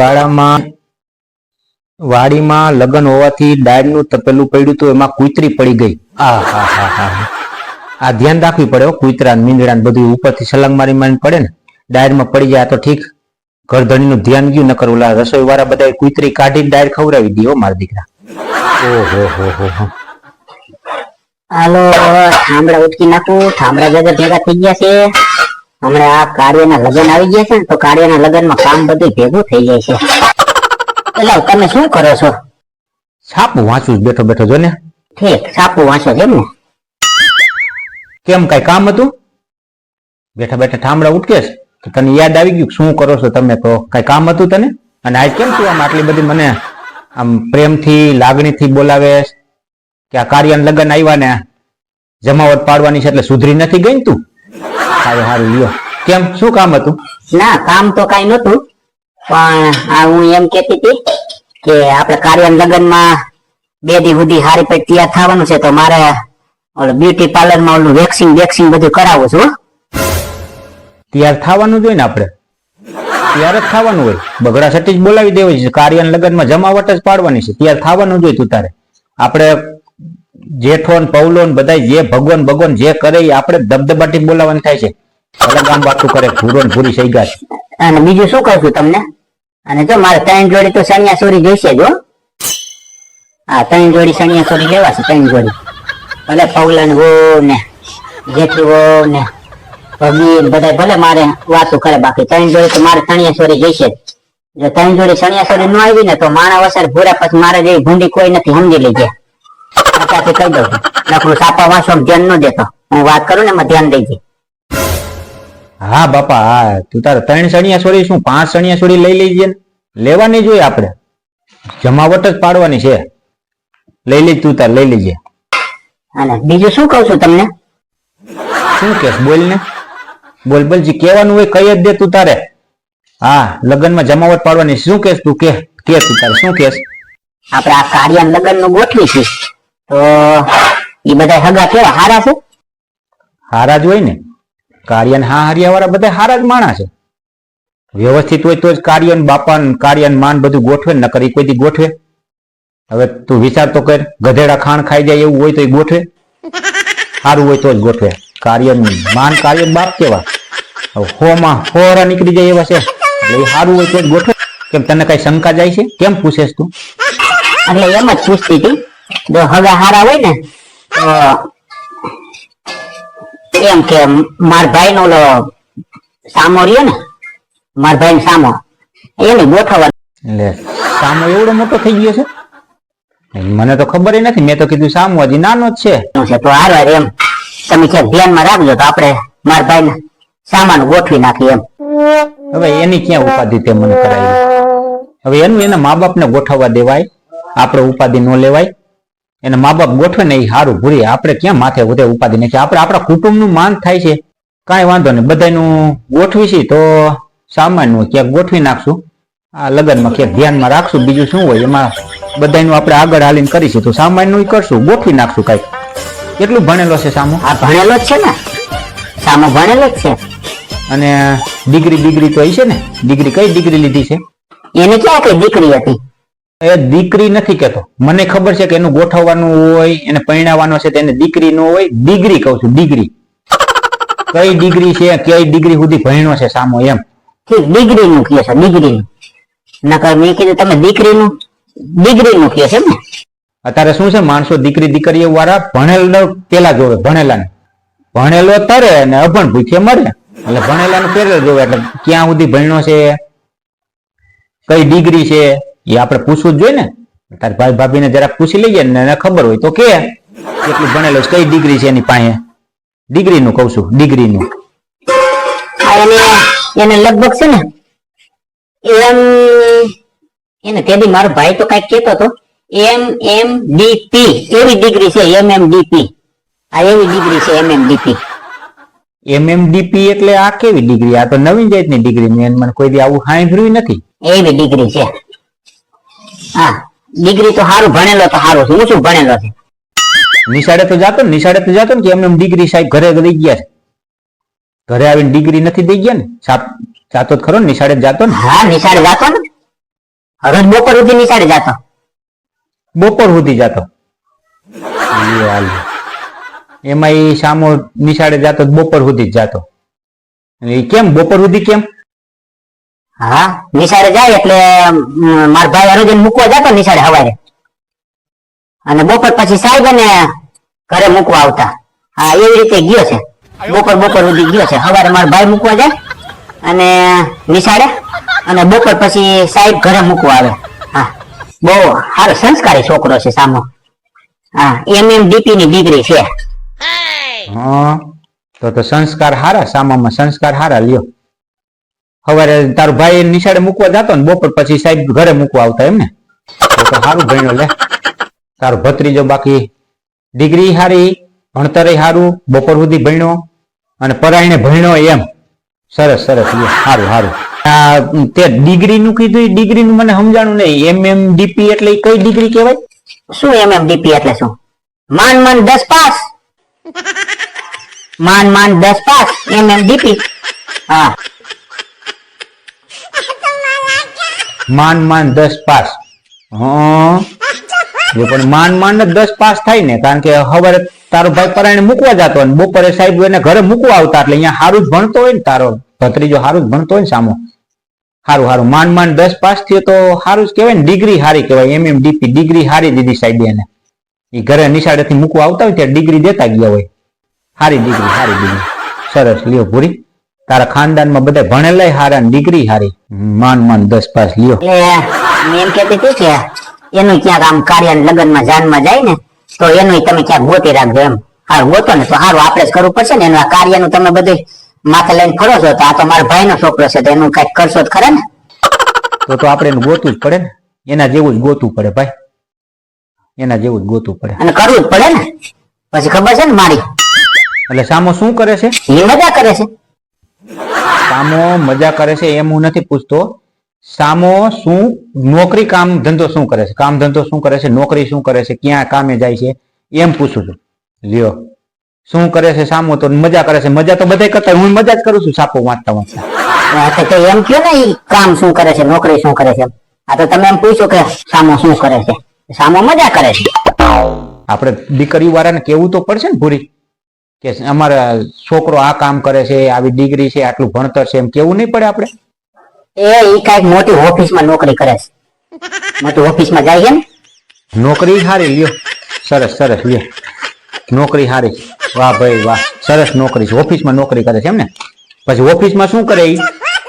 ગાળામાં વાડીમાં લગ્ન હોવાથી ડાળનું તપેલું પડ્યું હતું એમાં કુતરી પડી ગઈ. આ હા હા હા આ ધ્યાન રાખવી પડે કુતરા મીંદડા બધું ઉપરથી સલંગ મારી મારી પડે ને ડાયરમાં પડી જાય તો ઠીક. ઘરધણીનું ધ્યાન ગયું ન કરવું રસોઈ વાળા બધા કુતરી કાઢી ડાયર ખવડાવી દીધો મારા દીકરા. ઓહો હો હો હો. હાલો થાંભળા ઉટકી નાખું. થાંભળા જગત ભેગા થઈ ગયા છે. હમણાં આ કાર્યના લગ્ન આવી ગયા છે ને તો કાર્યના લગ્નમાં કામ બધું ભેગું થઈ જાય છે. એટલે તમે શું કરો છો? છાપું વાંચું જ બેઠો બેઠો જો ને. ઠીક છાપું વાંચો છે ને? કેમ કઈ કામ હતું? બેઠા બેઠા ઠામડા ઉઠકેશ તો તને યાદ આવી ગયું શું કરો છો તમે? તો કઈ કામ હતું તને? અને આજ કેમ તું આમ આટલી બધી મને આમ પ્રેમથી લાગણીથી બોલાવે કે આ કાર્યના લગ્ન આવ્યા ને જમાવટ પાડવાની છે એટલે સુધરી નથી ગઈ તું? સારું સારું લ્યો. કેમ? શું કામ હતું? ના કામ તો કઈ નતું પણ આ હું એમ કેતી હતી કે આપણે કાર્યના લગ્નમાં બે દી સુધી હારી પેટ તૈયાર થવાનું છે તો મારે ઓલું બ્યુટી પાર્લરમાં ઓલું વેક્સિંગ વેક્સિંગ બધું કરાવું છું હો. તૈયાર થવાનું જોઈએ ને આપણે? તૈયાર જ થવાનું હોય. બગડા સટી જ બોલાવી દેવી છે. કાર્યન લગ્નમાં જમાવટ જ પાડવાની છે. તૈયાર થવાનું જોઈએ તું તારે. આપણે જેઠો ને પૌલો ને બધા જે ભગવાન ભગવાન જે કરે આપણે દબદબાટી બોલાવવાનું થાય છે. ગામ વાતું કરે, ભૂરો ભૂરી ગયા. છે અને બીજું શું કહું છું તમને? અને જો મારે ત્રણ જોડી તો સણિયા ચોરી જોઈશે જો હા. ત્રણ જોડી સણિયા ચોરી લેવા છે ત્રણ જોડી. ભલે પૌલન હો ને, જેઠી હો ને ભગી બધા ભલે મારે વાતો કરે બાકી, ત્રણ જોડી તો મારે સણિયા ચોરી જોઈશે જો. ત્રણ જોડી સણિયા ચોરી ન આવી ને તો માણા વસર ભૂરા પછી મારે જેવી ભૂંડી કોઈ નથી, સમજી લેજે. અત્યારથી કહી દઉં નકરું સાપા વાંચો ધ્યાન ન દેતો. હું વાત કરું ને એમાં ધ્યાન દેજે હા બાપા હા. તું તારે ત્રણ સણિયા છોડી શું પાંચ સણિયા છોડી લઈ ને લેવાની જોઈએ આપણે. જમાવટ જ પાડવાની છે. લઈ લેજ તું તાર લઈ લેજે અને બીજું શું કહું છું તમને? શું કેસ બોલ ને. બોલ બોલ જે કહેવાનું હોય કહી જ દે તું તારે. હા લગ્નમાં જમાવટ પાડવાની શું કેસ તું? કે કે તું તારે શું કેસ આપણે આ કાર્ય લગ્નનું ગોઠવી છે તો એ બધા હગા કેવા? હારા છે? હારા જ હોય ને. કાર્યન હા હારિયા વાળા બધા હારા જ માણા છે. વ્યવસ્થિત હોય તો જ કાર્યન બાપાન કાર્યન માન બધું ગોઠવે ને કરી કોઈથી ગોઠવે. હવે તું વિચાર તો કર ગધેડા ખાણ ખાઈ જાય એવું હોય તો એ ગોઠવે. સારું હોય તો જ ગોઠવે કાર્યન માન કાર્યન બાપ કેવા? હોમાં હોરા નીકળી જાય એવા છે. એટલે એ સારું હોય તો જ ગોઠવે. કેમ તને કઈ શંકા જાય છે? કેમ પૂછેસ તું? એટલે એમ જ પૂછતી હતી. જો હગા હારા હોય ને તો એમ કે માર ભાઈ નો સામો રહ્યો ને માર ભાઈ નો સામો એને ગોઠવવા લે સામો એવડો મોટો થઈ ગયો છે? મને તો ખબર નથી મેં તો કીધું સામો હજી નાનો જ છે. તો હારવાર એમ. તમે છે ધ્યાનમાં રાખજો તો આપણે માર ભાઈ ને સામાન ગોઠવી નાખીએ એમ. હવે એની ક્યાં ઉપાધિ તે મને કરાવી હવે એનું એના મા બાપને ગોઠવવા દેવાય. આપણે ઉપાધિ ન લેવાય. એના મા બાપ ગોઠવે ને એ સારું ભૂરી આપણે ક્યાં માથે ઉધે ઉપાધિ નથી આપણે આપણા કુટુંબનું માન થાય છે. કાંઈ વાંધો નહીં. બધાનું ગોઠવી છે તો હોય ક્યાંક ગોઠવી નાખશું. આ લગ્નમાં ક્યાંક ધ્યાનમાં રાખશું. બીજું શું હોય? એમાં બધાનું આપણે આગળ હાલીને કરીશું તો સામાન્યનું ય કરશું. ગોઠવી નાખશું કાંઈક કેટલું ભણેલો છે સામો? આ ભણેલો જ છે ને. સામો ભણેલો જ છે. અને ડિગ્રી ડિગ્રી તો હશે ને? ડિગ્રી કઈ ડિગ્રી લીધી છે? એને ક્યાં કઈ દીકરી હતી? એ દીકરી નથી કેતો મને ખબર છે કે એનું ગોઠવવાનું હોય એને પરણાવવાનો છે તેને દીકરી નો હોય ડિગ્રી કહું છું ડિગ્રી. કઈ ડિગ્રી છે કઈ ડિગ્રી સુધી ભણ્યો છે સામો એમ. ડિગ્રી નું કહે છે ડિગ્રી નું નકર મેં કીધું તમે દીકરી નું ડિગ્રી નું કહે છે ને? અત્યારે શું છે માણસો દીકરી દીકરીઓ વાળા ભણેલો પેલા જોવે ભણેલા ને ભણેલો તરે અને અભણ ભૂખે મરે. એટલે ભણેલા નું પેલા જોવે એટલે ક્યાં સુધી ભણ્યો છે? કઈ ડિગ્રી છે? એ આપણે પૂછવું જ જોઈએ ને? તારે ભાઈ ભાભીને જરાક પૂછી લઈએ ને એને ખબર હોય તો કે કેટલું ભણેલો કઈ ડિગ્રી છે એની પાસે? ડિગ્રી નું કઉ છું ડિગ્રી નું એને લગભગ છે ને એમ એને તેદી મારો ભાઈ તો કંઈક કેતો હતો એમ એમ ડીપી એવી ડિગ્રી છે એમ એમ ડીપી આ એવી ડિગ્રી છે એમ એમ ડીપી એમએમડીપી એટલે આ કેવી ડિગ્રી? આ તો નવીન જાતની ડિગ્રી મેં મને કોઈ દી આવું સાંભળ્યું નથી. એવી ડિગ્રી છે. હા ડિગ્રી તો સારું ભણેલો તો સારું છે. હું શું ભણેલો છે? નિશાળે તો જાતો ને નિશાળે તો જાતો ને કે એમને ડિગ્રી સાહેબ ઘરે દઈ ગયા છે. ઘરે આવીને ડિગ્રી નથી દઈ ગયા ને? સાપ જાતો જ ખરો ને નિશાળે જ જાતો ને? હા નિશાળે જાતો ને. રોજ બપોર સુધી નિશાળે જાતો. બપોર સુધી જાતો. એમાં એ સામો નિશાળે જાતો બપોર સુધી જ જાતો. એ કેમ બપોર સુધી કેમ? હા? નિશાળે જાય એટલે માર ભાઈ હરોજ મૂકવા જતો નિશાળે હવારે. અને બપોર પછી સાહેબ અને ઘરે મૂકવા આવતા. હા એવી રીતે ગયો છે. બપોર બપોર સુધી ગયો છે. સવારે માર ભાઈ મૂકવા જાય અને નિશાળે અને બપોર પછી સાહેબ ઘરે મૂકવા આવે. હા. બહુ સારો સંસ્કારી છોકરો છે સામો. હા એમ એમ ડીપી ની ડિગ્રી છે હા. તો તો સંસ્કાર હારા સામામાં સંસ્કાર હારા લ્યો. સવારે તારો ભાઈ નિશાળે મૂકવા જતો ને, બપોર પછી સાહેબ ઘરે મૂકવા આવતા એમ તો સારું ભણ્યો લે. તારો ભત્રીજો બાકી ડિગ્રી હારી, ભણતરે સારું બપોર સુધી ભણ્યો અને પરાયણે ભણ્યો એમ. સરસ સરસ સારું સારું આ તે ડિગ્રી નું કીધું ડિગ્રી નું મને સમજાણું નહીં. એમ એમ ડીપી એટલે કઈ ડિગ્રી કહેવાય? શું એમ એમ ડીપી એટલે શું? માન માન, દસ પાસ. માન માન, દસ પાસ. એમ એમ ડીપી હા. માન માન, દસ, પાસ. જો પણ માન માન દસ પાસ થાય ને, કારણ કે હવે તારો ભાઈ પરાયણ મૂકવા જતો ને, બપોરે સાહેબ એને ઘરે મૂકવા આવતા, એટલે અહીંયા સારું જ ભણતો હોય ને તારો ભત્રીજો સારું જ ભણતો હોય ને સામો. સારું સારું માન માન, દસ પાસ થયો તો સારું જ કહેવાય ને, ડિગ્રી સારી કહેવાય એમ એમ ડીપી ડિગ્રી સારી દીધી સાહેબ એને. એ ઘરે નિશાળેથી મૂકવા આવતા હોય ત્યારે ડિગ્રી દેતા ગયા હોય. સારી ડિગ્રી સારી ડિગ્રી. સરસ, લ્યો ભૂરી. તારા ખાનદાનમાં બધા ભણેલા હારા ડિગ્રી હારી. માન માન દસ પાસ લ્યો. એટલે એમ કેતી હતી કે એનું ક્યાંક આમ કાર્ય લગ્નમાં જાનમાં જાય ને તો એનું તમે ક્યાંક ગોતી રાખજો એમ. હા ગોતો ને તો સારું આપણે જ કરવું પડશે ને. એનું આ કાર્યનું તમે બધું માથે લઈને ફરો છો તો આ તો મારા ભાઈનો છોકરો છે તો એનું કંઈક કરશો તો ખરા ને? તો તો આપણે એનું ગોતવું જ પડે ને. એના જેવું જ ગોતવું પડે ભાઈ. એના જેવું જ ગોતવું પડે. અને કરવું જ પડે ને. પછી ખબર છે ને મારી? એટલે સામો શું કરે છે? એ મજા કરે છે. સામો મજા કરે છે એમ હું નથી પૂછતો. સામો શું નોકરી કામ ધંધો શું કરે છે? કામ ધંધો શું કરે છે? નોકરી શું કરે છે? ક્યાં કામે જાય છે? એમ પૂછું છું. લ્યો. શું કરે છે સામો તો મજા કરે છે. મજા તો બધા કરતા હું મજા જ કરું છું સાપો વાંચતા વાંચતા. તો એમ કયો ને કામ શું કરે છે? નોકરી શું કરે છે? આ તો તમે એમ પૂછો કે સામો શું કરે છે? સામો મજા કરે છે. આપણે દીકરી વાળાને કેવું તો પડશે ને પૂરી કે અમારા છોકરો આ કામ કરે છે આવી ડિગ્રી છે આટલું ભણતર છે એમ કેવું નહીં પડે આપણે? એ ઈ કંઈક મોટી ઓફિસમાં નોકરી કરે છે. મોટી ઓફિસમાં જાય છે ને? નોકરી સારી લ્યો. સરસ સરસ લ્યો. નોકરી સારી. વાહ ભાઈ વાહ. સરસ નોકરી છે. ઓફિસમાં નોકરી કરે છે એમ ને? પછી ઓફિસમાં શું કરે ઈ?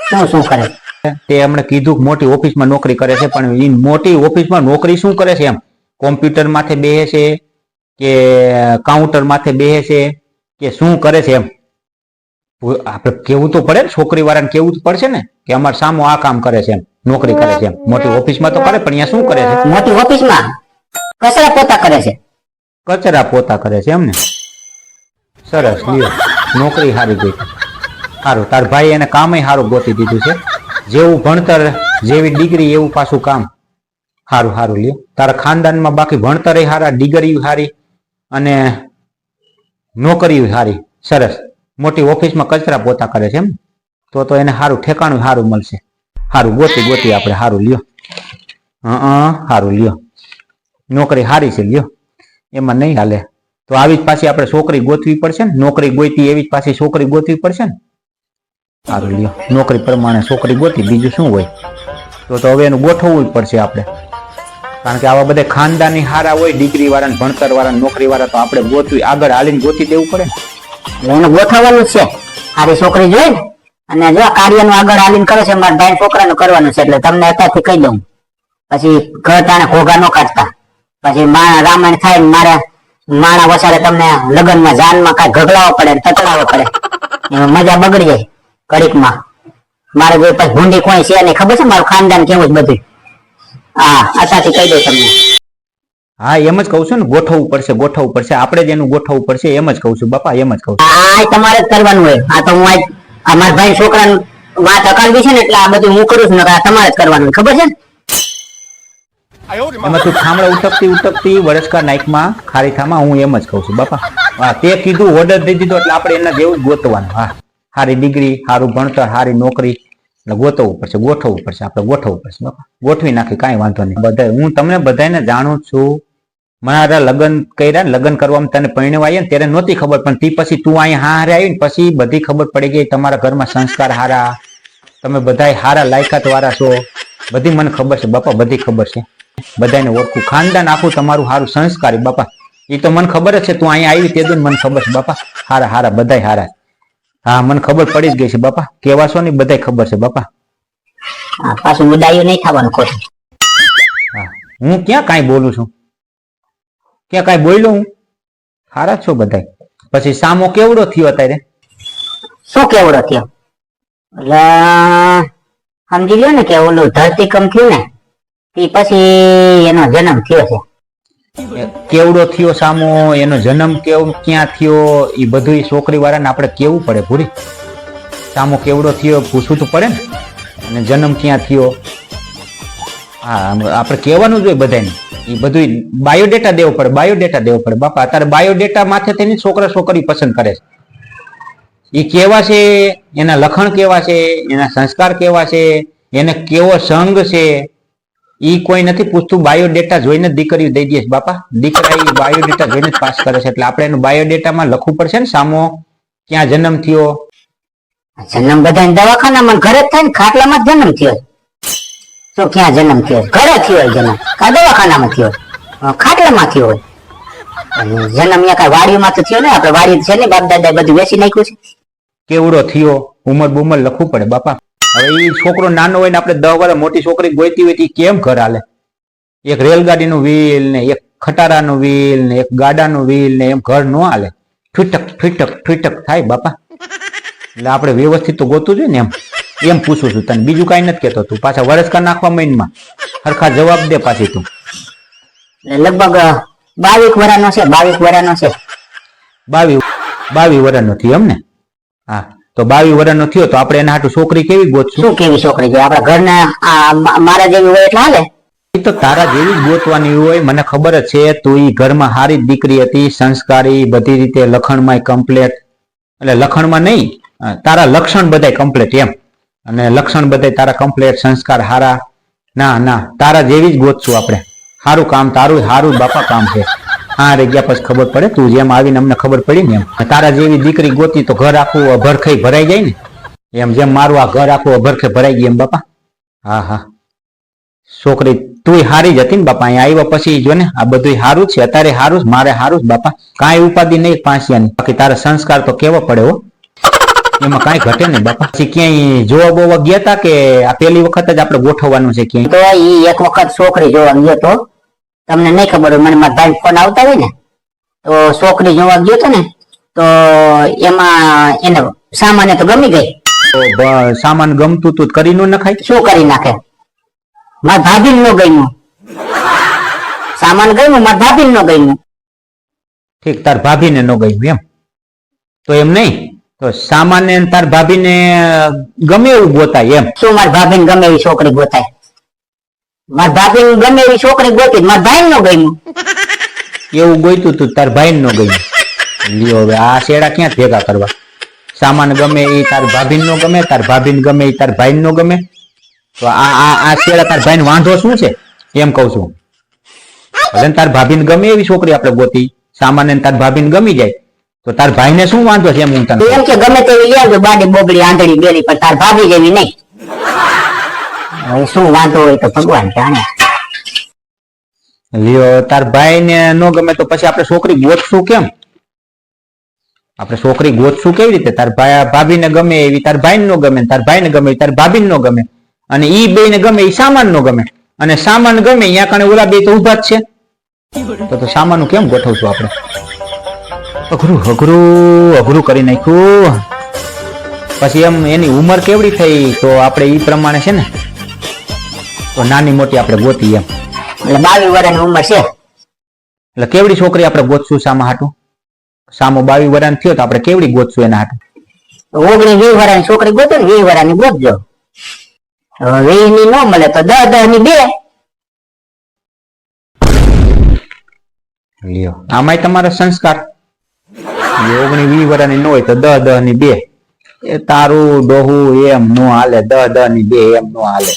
શું શું કરે? તે એમણે કીધું કે મોટી ઓફિસમાં નોકરી કરે છે પણ ઈ મોટી ઓફિસમાં નોકરી શું કરે છે એમ? કોમ્પ્યુટર માથે બેસે છે કે કાઉન્ટર માથે બેસે છે? કે શું કરે છે એમ? આપણે કેવું તો પડે ને છોકરી વાળાને કેવું તો પડશે ને કે અમારે સામો આ કામ કરે છે એમ નોકરી કરે છે એમ. મોટી ઓફિસમાં તો કરે પણ અહીંયા શું કરે છે? મોટી ઓફિસમાં કચરા પોતા કરે છે. કચરા પોતા કરે છે એમ ને? સરસ લ્યો. નોકરી સારી ગઈ. સારું તાર ભાઈ એને કામે સારું ગોતી દીધું છે. જેવું ભણતર જેવી ડિગ્રી એવું પાછું કામ. સારું સારું લ્યો. તારા ખાનદાનમાં બાકી ભણતરે સારા ડિગ્રી સારી અને નોકરી સારી સરસ. મોટી ઓફિસમાં કચરા પોતા કરે છે એમ. તો તો એને સારું ઠેકાણું સારું મળશે. સારું ગોતી ગોતી આપણે સારું લ્યો. હં સારું લ્યો. નોકરી સારી છે, લ્યો. એમાં નહીં હાલે. તો આવી જ પાછી આપણે છોકરી ગોતવી પડશે ને? નોકરી ગોતી એવી જ પાછી છોકરી ગોતવી પડશે ને? સારું લ્યો. નોકરી પ્રમાણે છોકરી ગોતી, બીજું શું હોય? તો તો હવે એનું ગોઠવવું જ પડશે આપણે. કારણ કે આવા બધા ખાનદાની હારા હોય ડિગ્રી વાળા ભણતર વાળા નોકરી વાળા તો આપણે ગોતવી, આગળ હાલીને ગોતી દેવું પડે. એને ગોઠવવાનું છે. સારી છોકરી જોઈ અને જો કાર્યનું આગળ હાલીને કરે છે, મારા ભાઈ છોકરાનું કરવાનું છે, એટલે તમને અત્યારથી કહી દઉં. પછી ઘર તાણે ઘોઘા ન કાઢતા. પછી રામાયણ થાય મારે માણા વસારે તમને લગ્નમાં જાનમાં કાંઈ ઘગડાવો પડે તતડાવો પડે. મજા બગડી જાય ઘડીકમાં. મારે જે પછી ભૂંડી કોઈ છે નહીં. ખબર છે મારું ખાનદાન કેવું જ બધું હા કહી દઉં તમને. હા એમ જ કહું છું ને ગોઠવવું પડશે ગોઠવવું પડશે. આપણે જ એનું ગોઠવવું પડશે એમ જ કહું છું બાપા એમ જ કહું છું. આ તમારે જ કરવાનું હોય. આ તો હું આજ અમારા ભાઈ છોકરાને વાત અકાલવી છે ને એટલે આ બધું હું કરું છું ને તમારે જ કરવાનું. ખબર છે એમાં તું થાંભળા ઉટકતી ઉટકતી વરસકા નાઇકમાં ખારીથામાં હું એમ જ કહું છું બાપા. હા તે કીધું ઓર્ડર દઈ દીધો એટલે આપણે એના જેવું જ ગોતવાનું. હા સારી ડિગ્રી સારું ભણતર સારી નોકરી. એટલે ગોતવવું પડશે, ગોઠવવું પડશે, આપણે ગોઠવવું પડશે ગોઠવી નાખી, કાંઈ વાંધો નહીં. બધા હું તમને બધાને જાણું છું મારા લગ્ન કર્યા, લગ્ન કરવામાં તને આવ્યા ને ત્યારે નહોતી ખબર, પણ તી પછી તું અહીંયા હારે આવી ને પછી બધી ખબર પડી ગઈ, તમારા ઘરમાં સંસ્કાર હારા, તમે બધાય હારા લાયકાત વાળા છો. બધી મને ખબર છે, બાપા, બધી ખબર છે. બધાને ઓળખું. ખાનદાન આખું તમારું હારું સંસ્કારી બાપા. એ તો મને ખબર જ છે, તું અહીંયા આવી તે મને ખબર છે, બાપા. હારા હારા, બધાય હારા. હા મને ખબર પડી જ ગઈ છે બાપા. કેવા છો ને બધાય ખબર છે બાપા. હા, પાછું ઉડાયું નહીં થવાનું ખોટું. હા. ક્યાં કાંઈ બોલું છું? ક્યાં કાંઈ બોલ્યો હું? સારા છો બધાય. પછી સામો કેવડો થયો અત્યારે? શું કેવડો થયો? એટલે સમજી લ્યો ને કે ઓલું ધરતીકંપ થયું ને એ પછી એનો જન્મ થયો છે. કેવડો થયો સામો, એનો જન્મ કેવ, ક્યાં થયો એ બધું છોકરી વાળાને આપણે કેવું પડે પૂરી સામો કેવડો થયો પૂછવું તો પડે ને? અને જન્મ ક્યાં થયો? હા આપણે કહેવાનું જોઈએ બધાને. એ બધું બાયોડેટા દેવો પડે બાયોડેટા દેવો પડે. બાપા, અત્યારે બાયોડેટા માથે તેની છોકરા છોકરી પસંદ કરે છે. એ કેવા છે? એના લખણ કેવા છે? એના સંસ્કાર કેવા છે? એને કેવો સંગ છે? ઈ કોઈ નથી પૂછતું બાયોડેટા જોઈને જ દીકરી દઈ દે છે. બાપા દીકરા એ બાયોડેટા જોઈને જ પાસ કરે છે. એટલે આપણે એનું બાયોડેટામાં લખવું પડશે ને સામો ક્યાં જન્મ થયો? જન્મ બધા દવાખાનામાં ઘરે થાય ને ખાટલામાં જન્મ થયો. તો ક્યાં જન્મ થયો? ઘરે થયો જન્મ. કા દવાખાનામાં થયો? ખાટલામાં થયો જન્મ અહીંયા કઈ વાડીમાં તો થયો ને આપણે વાડી છે ને બાપ દાદા બધું વેચી નાખ્યું છે. કેવડો થયો? ઉમર બુમર લખવું પડે બાપા. હવે એ છોકરો નાનો હોય ને આપણે દસ વર્ષ મોટી છોકરી ગોતી હોય તો કેમ ઘર હાલે? એક રેલગાડીનું વ્હીલ ને એક ખટારાનું વ્હીલ ને એક ગાડાનું વ્હીલ ને એમ ઘર ન હાલે. ઠીટક ઠીટક ઠીટક થાય બાપા. એટલે આપણે વ્યવસ્થિત તો ગોતું જોઈએ ને એમ. એમ પૂછું છું તને. બીજું કાંઈ નથી કહેતો તું. પાછા વરસકા નાખવા મહિનમાં. હરખા જવાબ દે પાછી તું. લગભગ બાવીસ વર્ષનો છે બાવીસ વર્ષનો છે. બાવીસ બાવીસ વર્ષનો થી એમ ને? હા. તો બાવી વર્ષનો થયો તો આપણે એના હાટું છોકરી કેવી ગોતશું શું કેવી છોકરી છે? આપણા ઘરના મારા જેવી હોય એટલે હાલે? એ તો તારા જેવી જ ગોતવાની હોય. મને ખબર જ છે તું એ ઘરમાં હારી જ દીકરી હતી સંસ્કારી બધી રીતે લખણમાં કમ્પ્લેટ એટલે લખણમાં નહીં તારા લક્ષણ બધાય કમ્પ્લેટ એમ. અને લક્ષણ બધાય તારા કમ્પ્લેટ સંસ્કાર હારા. ના ના તારા જેવી જ ગોતશું આપણે. સારું કામ તારું સારું બાપા કામ છે. હા રે પછી ખબર પડે, તું જેમ આવીને અમને ખબર પડી ને એમ. તારા જેવી દીકરી ગોતી તો ઘર આખું અભરખઈ ભરાઈ જાય ને? એમ જેમ મારું આ ઘર આખું અભરખે ભરાઈ ગયું એમ, બાપા? હા હા. છોકરી તું હારી જ હતી ને, બાપા? અહીંયા આવ્યા પછી જો ને, આ બધું હારું છે, અત્યારે હારું મારે હારું જ બાપા. કાંઈ ઉપાધિ નહીં પાંચિયાની બાકી તારા સંસ્કાર તો કેવો પડે, હો? એમાં કાંઈ ઘટે નહીં, બાપા. પછી ક્યાંય જોવા બોવા ગયા તા કે આ પેલી વખત જ આપણે ગોઠવવાનું છે ક્યાંય? તો એક વખત છોકરી જોવા ગયો તો? તમને નહીં ખબર હોય મને મારા ભાઈ ફોન આવતા હોય ને તો છોકરી જોવા ગયો તો ને તો એમાં એને સામાન્ય તો ગમી ગઈ. સામાન ગમતું તું કરી નું નખાય? શું કરી નાખે? મારા ભાભી નો ગમ્યું. સામાન ગયું મારા ભાભી નો ગમ્યું. ઠીક તાર ભાભીને નો ગયું એમ. તો એમ નહીં? તો સામાન્ય તાર ભાભી ભાભીને ગમે એવું ગોતાય એમ. શું મારા ભાભી ગમે એવી છોકરી ગોતાય? મારા ભાભી ગમે એવી છોકરી ગોતી મારા ભાઈ નો ગમ્યું. એવું ગોઈતું તું તાર ભાઈ નો ગયું લ્યો હવે આ શેડા ક્યાં ભેગા કરવા? સામાન ગમે એ તાર ભાભી નો ગમે તાર ભાભી ગમે એ તાર ભાઈ નો ગમે. તો આ આ આ શેડા તાર ભાઈ વાંધો શું છે? એમ કઉ છું. ભલે ને તાર ભાભી ગમે એવી છોકરી આપણે ગોતી સામાન્ય ને તાર ભાભી ગમી જાય. તો તાર ભાઈને શું વાંધો છે એમ હું તને એમ કે ગમે તેવી લે બાડી બોબડી આંધળી બેરી પણ તાર ભાભી જેવી નહીં. છોકરી ગોતશું કેમ? આપણે છોકરી ગોતશું કેવી રીતે? તાર ભાઈ ભાભીને ગમે એવી, તાર ભાઈ નો ગમે, તાર ભાઈને ગમે તાર ભાભી નો ગમે. અને ઈ બે ને ગમે, ઈ સામાન નો ગમે. અને સામાન ગમે અહીંયા કણે ઓલા બે તો ઊભા જ છે. તો તો સામાનું કેમ ગોઠવશું આપણે? અઘરું અઘરું અઘરું કરી નાખ્યું. પછી એમ એની ઉંમર કેવડી થઈ? તો આપણે ઈ પ્રમાણે છે ને તો નાની મોટી આપણે ગોતી એમ એટલે બાવીસ વર્ષની ઉંમર છે. એટલે કેવડી છોકરી આપણે ગોતશું સામા હાટું? સામો બાવીસ વર્ષ થયો તો આપણે કેવડી ગોતશું એના હાટું? ઓગણી વીસ વર્ષની છોકરી ગોતો ને વીસ વર્ષની ગોતજો. વીસની ન મળે તો દસ દસની બે. લ્યો. આમાંય તમારો સંસ્કાર. ઓગણી વીસ વર્ષની ન હોય તો દસ દહની બે. એ તારું ડોહું એમ નો હાલે દહ દહની બે એમ નો હાલે.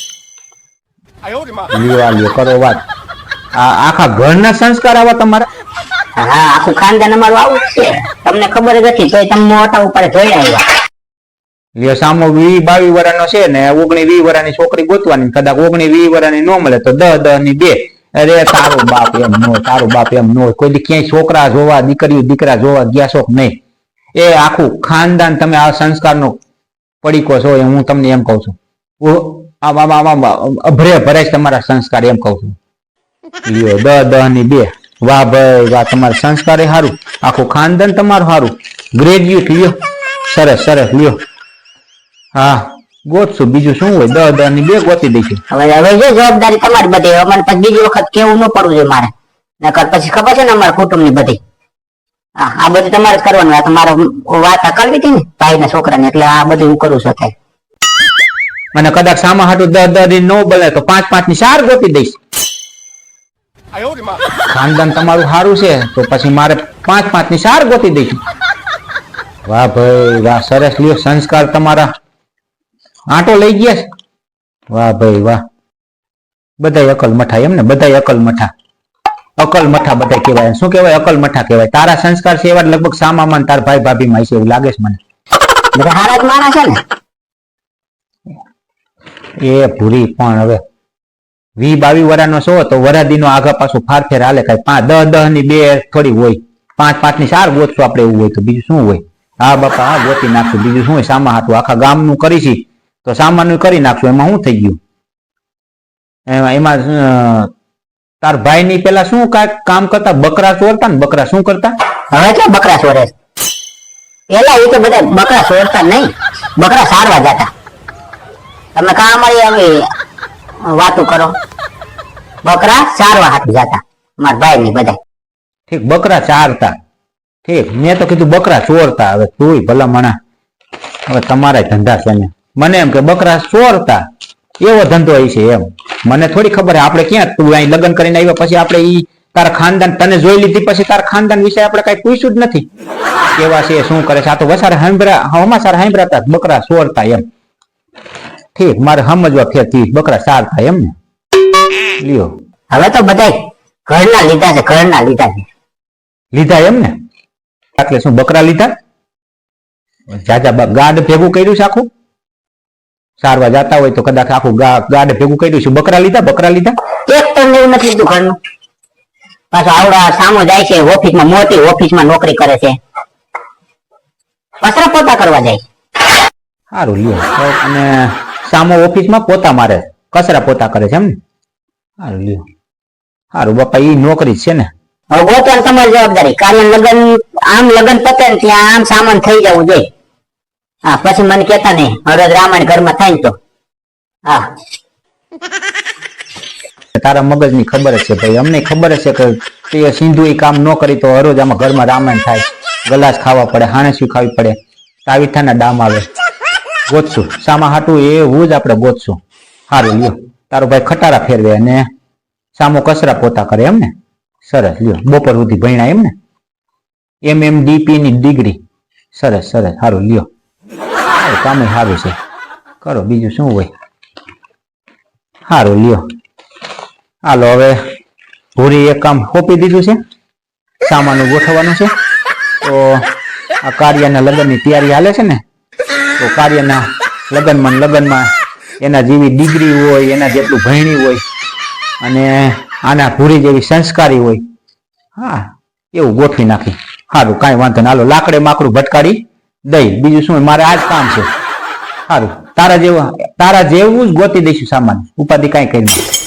આ લ્યો કરો વાત. આ આખા ઘરના સંસ્કાર આવા તમારા? હા આખું ખાનદાન અમારું આવું જ છે. તમને ખબર જ હતી તોય તમે મોટા ઉપર જોઈ આવ્યા. લ્યો સામો વી બાવી વર્ષનો છે ને ઓગણી વીસ વર્ષની છોકરી ગોતવાની. કદાચ ઓગણી વરા ની ન મળે તો દહ દહની બે. અરે તારું બાપ એમ નો તારું બાપ એમ નો કોઈ દી ક્યાંય છોકરા જોવા દીકરીઓ દીકરા જોવા ગયા છો નહીં. એ આખું ખાનદાન તમે આ સંસ્કારનો પડીકો છો એ હું તમને એમ કહું છું. આમ આમ આમ અભરે ભરે તમારા સંસ્કાર, એમ કહું છું. લ્યો, દ દ ની બે. વાહ, ભાઈ, વાહ, તમારા સંસ્કાર એ સારું આખું ખાનદાન તમારું સારું ગ્રેજ્યુએટ લ્યો. સરસ સરસ, લ્યો. હા, ગોતશું. બીજું શું હોય? દ દહની બે ગોતી દઈશું. હવે હવે જો જવાબદારી તમારી બધી અમારે પછી બીજી વખત કેવું ન પડવું જોઈએ મારે. નકર પછી ખબર છે ને અમારા કુટુંબની બધી આ બધું તમારે જ કરવાનું આ તમારે વાત કરવી હતી ને ભાઈ ના છોકરાને, એટલે આ બધું હું કરું છું અત્યારે. અને કદાચ સામા હાટું દસ દસ દિન નો બને તો પાંચ પાંચની ચાર ગોતી દઈશ. ખાનદાન તમારું સારું છે, તો પછી મારે પાંચ પાંચની ચાર ગોતી દઈશ. વાહ ભાઈ, વાહ, સરસ લ્યો, સંસ્કાર તમારા. આટો લઈ ગયા વાહ ભાઈ, વાહ. બધા અકલ મઠા એમ ને બધા અકલ મઠા. અકલ મઠા બધા કહેવાય. શું કહેવાય? અકલ મઠા કહેવાય. તારા સંસ્કાર છે એવા લગભગ સામામાં તાર ભાઈ ભાભી માં છે એવું લાગે છે મને. હારા માણસ છે ને? એ ભૂરી પણ હવે. વી બાવી વરાનો છો તો વરાદીનો આગા પાછું ફારફેર હાલે કઈ પાંચ, દહ દહની બે થોડી હોય. પાંચ પાંચની ચાર ગોતશું આપણે એવું હોય તો બીજું શું હોય? હા બાપા, હા, ગોતી નાખશું. બીજું શું હોય? સામા હાથું. આખા ગામનું કરીશી તો સામાનું કરી નાખશું. એમાં શું થઈ ગયું? એમાં એમાં તાર ભાઈ ની પેલા શું કામ કરતા? બકરા ચોરતા ને બકરા શું કરતા? હવે ક્યાં બકરા ચોરે છે? પેલા એ તો બધા બકરા ચોરતા નહીં. બકરા સારવા જતા. તમે કાં આવી, વાતો કરો. બકરા ચારવા હાથ જતા. મારા ભાઈ ની બધા ઠીક, બકરા ચારતા. ઠીક, મેં તો કીધું બકરા ચોરતા. હવે તુંય ભલા મણા. હવે તમારા ધંધા છે ને. મને એમ કે બકરા ચોરતા. એવો ધંધો એ છે એમ. મને થોડી ખબર આપણે ક્યાં તું અહીં લગ્ન કરીને આવ્યા, પછી આપણે ઈ તારા ખાનદાન, તને જોઈ લીધી, પછી તારા ખાનદાન વિશે આપણે કઈ પૂછ્યું જ નથી. કેવા છે, શું કરે છે? આ તો વસારે હાંભરા હમાસાર સારા હાંભરાતા બકરા ચોરતા એમ. ઠીક મારે સમજવા ફેર બકરા બકરા થાય એમ ને. લ્યો. હવે તો બધા ઘરના લીધા છે ઘરના લીધા છે. લીધા એમ ને? એટલે શું બકરા લીધા? જાજા ગાઢ ભેગું કર્યું છે આખું? સારવા જતા હોય તો કદાચ આખું ગાઢ ભેગું કર્યું છે. બકરા લીધા બકરા લીધા? એક પણ એવું નથી લીધું ઘરનું. પાછો આવડા સામો જાય છે ઓફિસમાં મોટી ઓફિસમાં નોકરી કરે છે. પસરા પોતા કરવા જાય સારું લ્યો. અને સામો ઓફિસમાં પોતા મારે. કચરા પોતા કરે છે એમ ને? સારું લ્યો. સારું બાપા એ નોકરી છે ને. હવે તમારી જવાબદારી. કારણ લગન આમ લગન પતે ને ત્યાં આમ સામાન થઈ જવું જોઈએ. હા પછી મને કેતા નહીં. હવે રામાયણ ઘરમાં થાય તો. હા. તારા મગજની ખબર જ છે ભાઈ. અમને ખબર છે કે તે સિંધુ એ કામ ન કરી તો હરોજ આમાં ઘરમાં રામાયણ થાય. ગલાસ ખાવા પડે હાણસી ખાવી પડે. તાવીઠાના ડામ આવે. ગોતશું. સામા હાટું એવું જ આપણે ગોતશું. સારું લ્યો. તારો ભાઈ ખટારા ફેરવે અને સામો કચરા પોતા કરે એમ ને? સરસ, લ્યો. બપોર સુધી ભણ્યા એમ ને? એમ એમ ડીપી ની ડિગ્રી. સરસ સરસ. સારું લ્યો. સારું કામે સારું છે. કરો, બીજું શું હોય? સારું લ્યો. હાલો, હવે ભૂરી એક કામ સોંપી દીધું છે. સામાનું ગોઠવવાનું છે. તો આ કાર્યના લગ્નની તૈયારી હાલે છે ને? તો કાર્યના લગ્નમાં લગ્નમાં એના જેવી ડિગ્રી હોય, એના જેટલું ભણી હોય અને આના ભૂરી જેવી સંસ્કારી હોય, હા, એવું ગોઠવી નાખી. સારું કાંઈ વાંધો ના હાલો, લાકડે માકડું ભટકાડી દઈ. બીજું શું? મારે આ જ કામ છે. સારું તારા જેવા તારા જેવું જ ગોતી દઈશું સામાન. ઉપાધિ કાંઈ કરી દઈશું